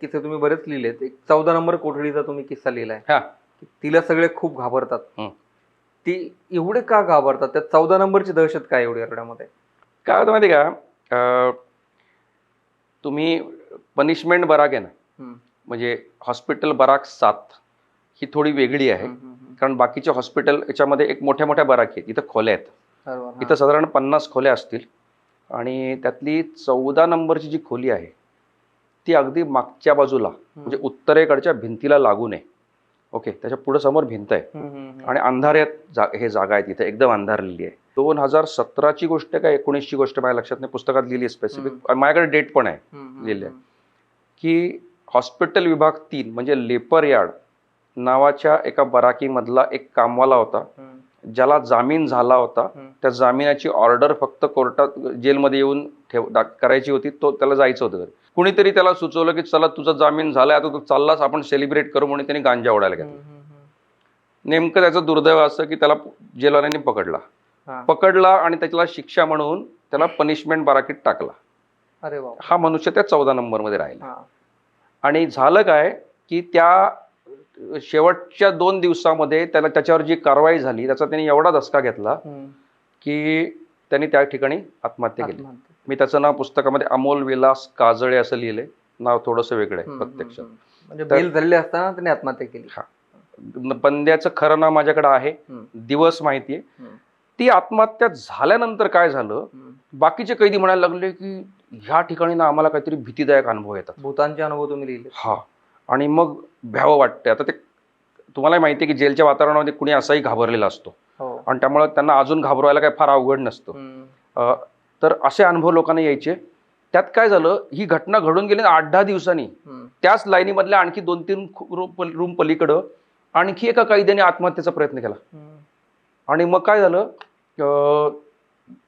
किस्से तुम्ही बरेच लिहिलेत. एक चौदा नंबर कोठडीचा तुम्ही किस्सा लिहिलाय. हा. तिला सगळे खूप घाबरतात. हं. ती एवढे का घाबरतात? त्या चौदा नंबरची दहशत काय एवढी एवढ्यामध्ये काय होतं माहिती का? अं, तुम्ही पनिशमेंट बराक आहे ना. म्हणजे हॉस्पिटल बराक सात ही थोडी वेगळी आहे. कारण बाकीचे हॉस्पिटल याच्यामध्ये एक मोठ्या मोठ्या बराकी आहेत. इथं खोल्या आहेत. इथं साधारण पन्नास खोल्या असतील. आणि त्यातली चौदा नंबरची जी खोली आहे ती अगदी मागच्या बाजूला म्हणजे उत्तरेकडच्या भिंतीला लागून आहे ओके त्याच्या पुढे समोर भिंत आहे. आणि अंधाऱ्यात जा हे जागा आहे तिथे एकदम अंधारलेली आहे. दोन हजार सतराची गोष्ट काय एकोणीसची गोष्ट माझ्या लक्षात नाही पुस्तकात लिहिली आहे स्पेसिफिक माझ्याकडे डेट पण आहे. हं. की हॉस्पिटल विभाग तीन म्हणजे लेपर यार्ड नावाच्या एका बराकीमधला एक कामवाला होता. ज्याला जामीन झाला होता. त्या जामिनाची ऑर्डर फक्त कोर्टात जेलमध्ये येऊन ठेव करायची होती तो त्याला जायचं होतं घरी कुणीतरी त्याला सुचवलं की चला तुझा जामीन झालाय आता तू चाललास आपण सेलिब्रेट करू म्हणून त्यांनी गांजा हं, घेतला. नेमकं त्याचं दुर्दैव असं की त्याला जेलवाल्यांनी पकडला. पकडला आणि त्याला शिक्षा म्हणून त्याला पनिशमेंट बाराकीत टाकला अरे हा मनुष्य त्या चौदा नंबरमध्ये राहिला. आणि झालं काय की त्या शेवटच्या दोन दिवसामध्ये त्याला त्याच्यावर जी कारवाई झाली त्याचा त्यांनी एवढा धसका घेतला. की त्यांनी त्या ठिकाणी आत्महत्या केली. मी त्याचं नाव पुस्तकामध्ये अमोल विलास काजळे असं लिहिलंय नाव थोडंसं वेगळं आहे प्रत्यक्षात हं. म्हणजे धरले असताना त्याने आत्महत्या केली हा. पंद्याचं खरं नाव माझ्याकडे आहे. दिवस माहितीये हं. ती आत्महत्या झाल्यानंतर काय झालं. बाकीचे कैदी म्हणायला लागले की ह्या ठिकाणी ना आम्हाला काहीतरी भीतीदायक अनुभव येतात भूतांचे अनुभव तुम्ही लिहिले हा आणि मग भ्यावं वाटतंय. आता ते तुम्हाला माहिती आहे की जेलच्या वातावरणामध्ये कुणी असाही घाबरलेला असतो. हो. आणि त्यामुळे त्यांना अजून घाबरवायला काय फार अवघड नसतं. हं. तर असे अनुभव लोकांना यायचे. त्यात काय झालं ही घटना घडून गेली आठ दहा दिवसांनी हं. त्याच लाईनीमधल्या आणखी दोन तीन रूम पलीकडं आणखी एका कैद्याने आत्महत्येचा प्रयत्न केला. हं. आणि मग काय झालं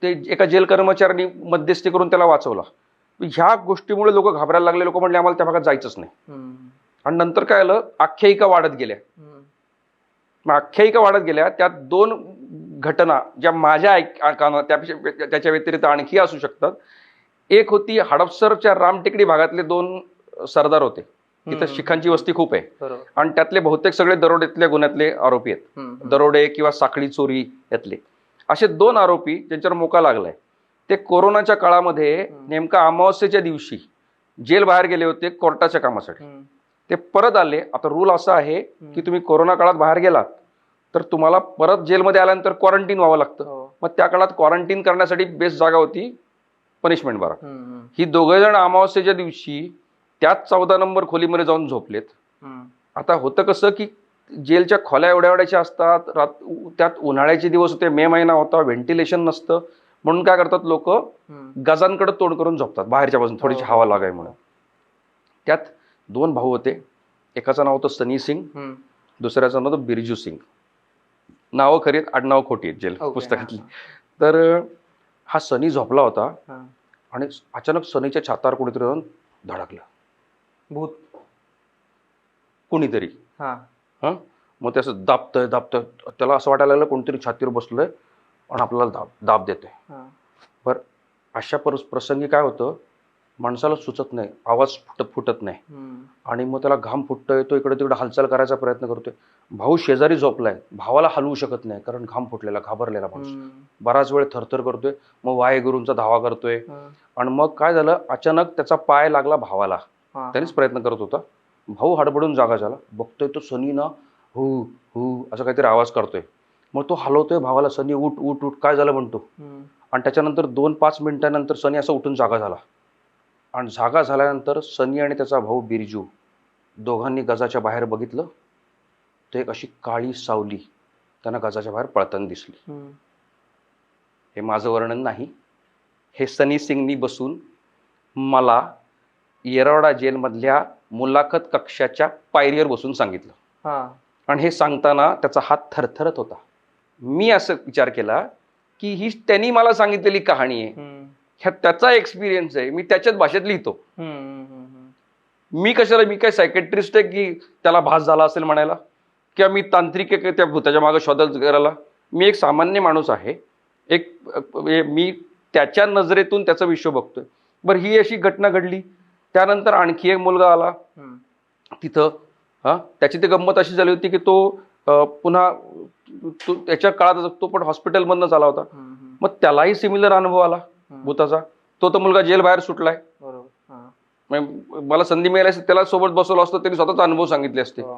ते एका जेल कर्मचाऱ्यांनी मध्यस्थी करून त्याला वाचवला. ह्या गोष्टीमुळे लोक घाबरायला लागले. लोक म्हणले आम्हाला त्या भागात जायचंच नाही. आणि नंतर काय झालं आख्यायिका वाढत गेल्या हं. मग आख्यायिका वाढत गेल्या त्यात दोन घटना ज्या माझ्या ऐक काना त्यापेक्षा त्याच्या व्यतिरिक्त आणखी असू शकतात एक होती हडपसरच्या रामटेकडी भागातले दोन सरदार होते तिथं. शिखांची वस्ती खूप आहे आणि त्यातले बहुतेक सगळे दरोडेतल्या गुन्ह्यातले आरोपी आहेत. दरोडे किंवा साखळी चोरी यातले असे दोन आरोपी ज्यांच्यावर मोका लागलाय ते कोरोनाच्या काळामध्ये. नेमका अमावस्येच्या दिवशी जेल बाहेर गेले होते कोर्टाच्या कामासाठी. ते परत आले आता रूल असा आहे. की तुम्ही कोरोना काळात बाहेर गेलात तर तुम्हाला परत जेलमध्ये आल्यानंतर क्वारंटीन व्हावं लागतं हो. मग त्या काळात क्वारंटीन करण्यासाठी बेस्ट जागा होती पनिशमेंट बारा हं, दोघे जण अमावस्येच्या दिवशी त्याच चौदा नंबर खोलीमध्ये जाऊन झोपलेत. आता होतं कसं की जेलच्या खोल्या एवढ्या एवढ्याच्या असतात रात त्यात उन्हाळ्याचे दिवस होते मे महिना होता व्हेंटिलेशन नसतं म्हणून काय करतात लोक. गजांकडे तोंड करून झोपतात बाहेरच्या बाजून थोडीशी हो. हवा लागाय म्हणून त्यात दोन भाऊ होते. एकाचं नाव होतं सनी सिंग. दुसऱ्याचं नाव होतं बिरजू सिंग. नावं खरी आहेत आडनावं खोटी आहेत जेल पुस्तकातली. तर हा सनी झोपला होता. आणि अचानक सनीच्या छातावर कोणीतरी जाऊन धडकलं. भूत. कुणीतरी. हा. मग ते असं दाबतंय दाबतंय. त्याला असं वाटायला लागलं कोणतरी छातीवर बसलंय आणि आपल्याला दाब दाब देतोय. बरं अशा परस प्रसंगी काय होतं? माणसाला सुचत नाही. आवाज फुटत फुटत नाही. आणि मग त्याला घाम फुटतोय तो इकडे तिकडे हालचाल करायचा प्रयत्न करतोय. भाऊ शेजारी झोपलाय. भावाला हलवू शकत नाही कारण घाम फुटलेला घाबरलेला माणूस. बराच वेळ थरथर करतोय. मग वाहेगुरूंचा धावा करतोय. आणि मग काय झालं? अचानक त्याचा पाय लागला भावाला. त्यानेच प्रयत्न करत होता. भाऊ हडबडून जागा झाला. बघतोय तो सनी ना हु हु असं काहीतरी आवाज करतोय. मग तो हलवतोय भावाला सनी उठ उठ उठ. काय झालं? म्हणतो. आणि त्याच्यानंतर दोन पाच मिनिटानंतर सनी असं उठून जागा झाला. आणि जागा झाल्यानंतर सनी आणि त्याचा भाऊ बिरजू दोघांनी गजाच्या बाहेर बघितलं तर एक अशी काळी सावली त्यांना गजाच्या बाहेर पळताना दिसली हं. माझं वर्णन नाही हे सनी सिंगनी बसून मला येरवडा जेलमधल्या मुलाखत कक्षाच्या पायरीवर बसून सांगितलं. आणि हे सांगताना त्याचा हात थरथरत होता मी असं विचार केला की ही त्यांनी मला सांगितलेली कहाणी आहे. ह्या त्याचा एक्सपिरियन्स आहे. मी त्याच्याच भाषेत लिहितो. मी कशाला मी काय सायकेट्रिस्ट आहे की त्याला भास झाला असेल म्हणायला? किंवा मी तांत्रिक आहे त्या भूताच्या मागे शोधत करायला? मी एक सामान्य माणूस आहे. एक मी त्याच्या नजरेतून त्याचं विश्व बघतोय. बरं ही अशी घटना घडली. त्यानंतर आणखी एक मुलगा आला. तिथं हा त्याची ती गंमत अशी झाली होती की तो पुन्हा त्याच्या काळात तो पण हॉस्पिटलमधनंच आला होता. मग त्यालाही सिमिलर अनुभव आला. भूताचा. तो तर मुलगा जेल बाहेर सुटलाय. बरोबर मला संधी मिळाली असती त्याला सोबत बसवलं असतं त्यांनी स्वतःचा अनुभव सांगितले असते. हो.